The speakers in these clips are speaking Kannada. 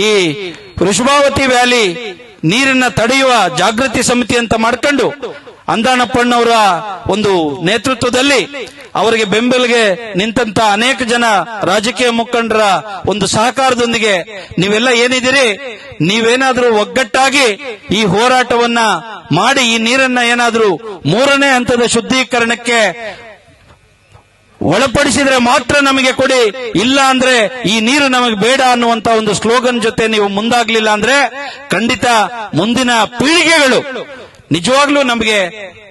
ಈ ವೃಷಭಾವತಿ ವ್ಯಾಲಿ ನೀರನ್ನ ತಡೆಯುವ ಜಾಗೃತಿ ಸಮಿತಿ ಅಂತ ಮಾಡ್ಕೊಂಡು ಅಂದಾನಪ್ಪಣ್ಣವರ ಒಂದು ನೇತೃತ್ವದಲ್ಲಿ ಅವರಿಗೆ ಬೆಂಬಲಿಗೆ ನಿಂತಂತ ಅನೇಕ ಜನ ರಾಜಕೀಯ ಮುಖಂಡರ ಒಂದು ಸಹಕಾರದೊಂದಿಗೆ ನೀವೆಲ್ಲ ಏನಿದ್ದೀರಿ? ನೀವೇನಾದ್ರೂ ಒಗ್ಗಟ್ಟಾಗಿ ಈ ಹೋರಾಟವನ್ನ ಮಾಡಿ ಈ ನೀರನ್ನ ಏನಾದ್ರೂ ಮೂರನೇ ಹಂತದ ಶುದ್ಧೀಕರಣಕ್ಕೆ ಒಳಪಡಿಸಿದ್ರೆ ಮಾತ್ರ ನಮಗೆ ಕೊಡಿ. ಇಲ್ಲ ಅಂದ್ರೆ ಈ ನೀರು ನಮಗೆ ಬೇಡ ಅನ್ನುವಂತ ಒಂದು ಸ್ಲೋಗನ್ ಜೊತೆ ನೀವು ಮುಂದಾಗ್ಲಿಲ್ಲ ಅಂದ್ರೆ ಖಂಡಿತ ಮುಂದಿನ ಪೀಳಿಗೆಗಳು ನಿಜವಾಗ್ಲೂ ನಮಗೆ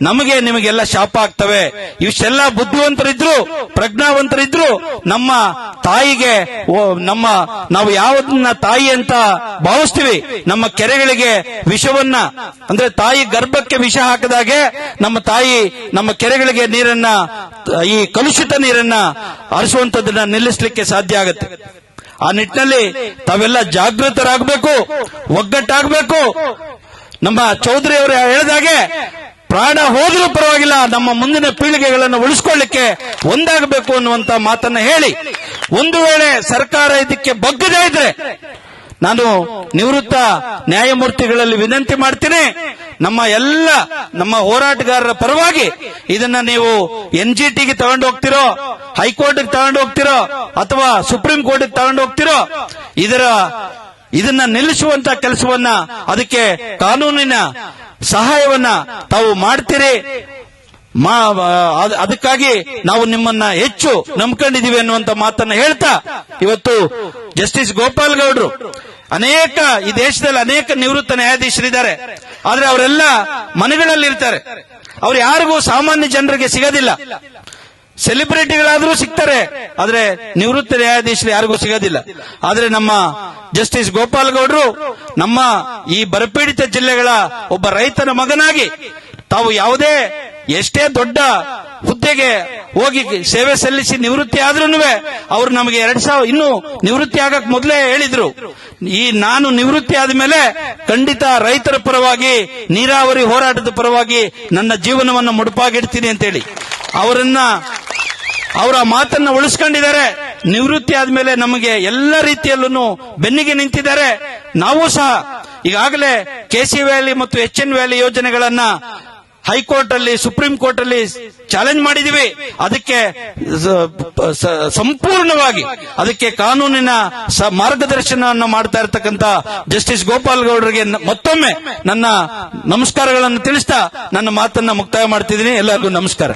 ನಮಗೆ ನಿಮಗೆಲ್ಲ ಶಾಪ ಆಗ್ತವೆ. ಇಷ್ಟೆಲ್ಲ ಬುದ್ಧಿವಂತರಿದ್ರು, ಪ್ರಜ್ಞಾವಂತರಿದ್ರು, ನಮ್ಮ ತಾಯಿಗೆ ನಮ್ಮ, ನಾವು ಯಾವನ್ನ ತಾಯಿ ಅಂತ ಭಾವಿಸ್ತೀವಿ. ನಮ್ಮ ಕೆರೆಗಳಿಗೆ ವಿಷವನ್ನ, ಅಂದ್ರೆ ತಾಯಿ ಗರ್ಭಕ್ಕೆ ವಿಷ ಹಾಕದಾಗೆ ನಮ್ಮ ತಾಯಿ ನಮ್ಮ ಕೆರೆಗಳಿಗೆ ನೀರನ್ನ, ಈ ಕಲುಷಿತ ನೀರನ್ನ ಹರಿಸುವಂತದನ್ನ ನಿಲ್ಲಿಸಲಿಕ್ಕೆ ಸಾಧ್ಯ ಆಗುತ್ತೆ. ಆ ನಿಟ್ಟಿನಲ್ಲಿ ತಾವೆಲ್ಲ ಜಾಗೃತರಾಗಬೇಕು, ಒಗ್ಗಟ್ಟಾಗಬೇಕು ನಮ್ಮ ಚೌಧರಿ ಅವರು ಹೇಳಿದಾಗೆ ಪ್ರಾಣ ಹೋದ್ರೂ ಪರವಾಗಿಲ್ಲ, ನಮ್ಮ ಮುಂದಿನ ಪೀಳಿಗೆಗಳನ್ನು ಉಳಿಸ್ಕೊಳ್ಳಿಕ್ಕೆ ಒಂದಾಗಬೇಕು ಅನ್ನುವಂತ ಮಾತನ್ನ ಹೇಳಿ. ಒಂದು ವೇಳೆ ಸರ್ಕಾರ ಇದಕ್ಕೆ ಬಗ್ಗದೇ ಇದ್ರೆ ನಾನು ನಿವೃತ್ತ ನ್ಯಾಯಮೂರ್ತಿಗಳಲ್ಲಿ ವಿನಂತಿ ಮಾಡ್ತೀನಿ, ನಮ್ಮ ಎಲ್ಲ ನಮ್ಮ ಹೋರಾಟಗಾರರ ಪರವಾಗಿ ಇದನ್ನ ನೀವು ಎನ್ ಜಿ ಟಿಗೆ ತಗೊಂಡು ಹೋಗ್ತಿರೋ, ಹೈಕೋರ್ಟ್ಗೆ ತಗೊಂಡು ಹೋಗ್ತಿರೋ ಅಥವಾ ಸುಪ್ರೀಂ ಕೋರ್ಟ್ಗೆ ತಗೊಂಡು ಹೋಗ್ತಿರೋ, ಇದರ ಇದನ್ನ ನಿಲ್ಲಿಸುವಂತ ಕೆಲಸವನ್ನ ಅದಕ್ಕೆ ಕಾನೂನಿನ ಸಹಾಯವನ್ನ ತಾವು ಮಾಡ್ತೀರಿ. ಅದಕ್ಕಾಗಿ ನಾವು ನಿಮ್ಮನ್ನ ಹೆಚ್ಚು ನಂಬ್ಕೊಂಡಿದೀವಿ ಅನ್ನುವಂತ ಮಾತನ್ನ ಹೇಳ್ತಾ ಇವತ್ತು ಜಸ್ಟಿಸ್ ಗೋಪಾಲ್ ಗೌಡ್ರು ಅನೇಕ ಈ ದೇಶದಲ್ಲಿ ಅನೇಕ ನಿವೃತ್ತ ನ್ಯಾಯಾಧೀಶರಿದ್ದಾರೆ. ಆದ್ರೆ ಅವರೆಲ್ಲ ಮನೆಗಳಲ್ಲಿ ಇರ್ತಾರೆ ಅವ್ರು ಯಾರಿಗೂ ಸಾಮಾನ್ಯ ಜನರಿಗೆ ಸಿಗೋದಿಲ್ಲ. ಸೆಲೆಬ್ರಿಟಿಗಳಾದ್ರೂ ಸಿಗ್ತಾರೆ. ಆದ್ರೆ ನಿವೃತ್ತ ನ್ಯಾಯಾಧೀಶರು ಯಾರಿಗೂ ಸಿಗೋದಿಲ್ಲ. ಆದ್ರೆ ನಮ್ಮ ಜಸ್ಟಿಸ್ ಗೋಪಾಲ್ ಗೌಡ್ರು ನಮ್ಮ ಈ ಬರಪೀಡಿತ ಜಿಲ್ಲೆಗಳ ಒಬ್ಬ ರೈತನ ಮಗನಾಗಿ ತಾವು ಯಾವುದೇ ಎಷ್ಟೇ ದೊಡ್ಡ ಹುದ್ದೆಗೆ ಹೋಗಿ ಸೇವೆ ಸಲ್ಲಿಸಿ ನಿವೃತ್ತಿ ಆದ್ರೂ ಅವ್ರು ನಮಗೆ ಎರಡ್ ಸಾವಿರ ಇನ್ನು ನಿವೃತ್ತಿ ಆಗಕ್ ಮೊದಲೇ ಹೇಳಿದ್ರು. ಈ ನಾನು ನಿವೃತ್ತಿ ಆದ್ಮೇಲೆ ಖಂಡಿತ ರೈತರ ಪರವಾಗಿ, ನೀರಾವರಿ ಹೋರಾಟದ ಪರವಾಗಿ ನನ್ನ ಜೀವನವನ್ನು ಮುಡುಪಾಗಿಡ್ತೀನಿ ಅಂತೇಳಿ. ಅವರನ್ನ ಅವರ ಮಾತನ್ನ ಉಳಿಸ್ಕೊಂಡಿದ್ದಾರೆ. ನಿವೃತ್ತಿ ಆದ್ಮೇಲೆ ನಮಗೆ ಎಲ್ಲ ರೀತಿಯಲ್ಲೂ ಬೆನ್ನಿಗೆ ನಿಂತಿದ್ದಾರೆ. ನಾವು ಸಹ ಈಗಾಗಲೇ ಕೆಸಿ ವ್ಯಾಲಿ ಮತ್ತು ಎಚ್ ಎನ್ ವ್ಯಾಲಿ ಯೋಜನೆಗಳನ್ನ ಹೈಕೋರ್ಟ್ ಅಲ್ಲಿ ಸುಪ್ರೀಂ ಕೋರ್ಟ್ ಅಲ್ಲಿ ಚಾಲೆಂಜ್ ಮಾಡಿದೀವಿ. ಅದಕ್ಕೆ ಸಂಪೂರ್ಣವಾಗಿ ಅದಕ್ಕೆ ಕಾನೂನಿನ ಮಾರ್ಗದರ್ಶನವನ್ನು ಮಾಡ್ತಾ ಇರತಕ್ಕಂತ ಜಸ್ಟಿಸ್ ಗೋಪಾಲ್ ಗೌಡರಿಗೆ ಮತ್ತೊಮ್ಮೆ ನನ್ನ ನಮಸ್ಕಾರಗಳನ್ನು ತಿಳಿಸ್ತಾ ನನ್ನ ಮಾತನ್ನ ಮುಕ್ತಾಯ ಮಾಡ್ತಿದ್ದೀನಿ. ಎಲ್ಲರಿಗೂ ನಮಸ್ಕಾರ.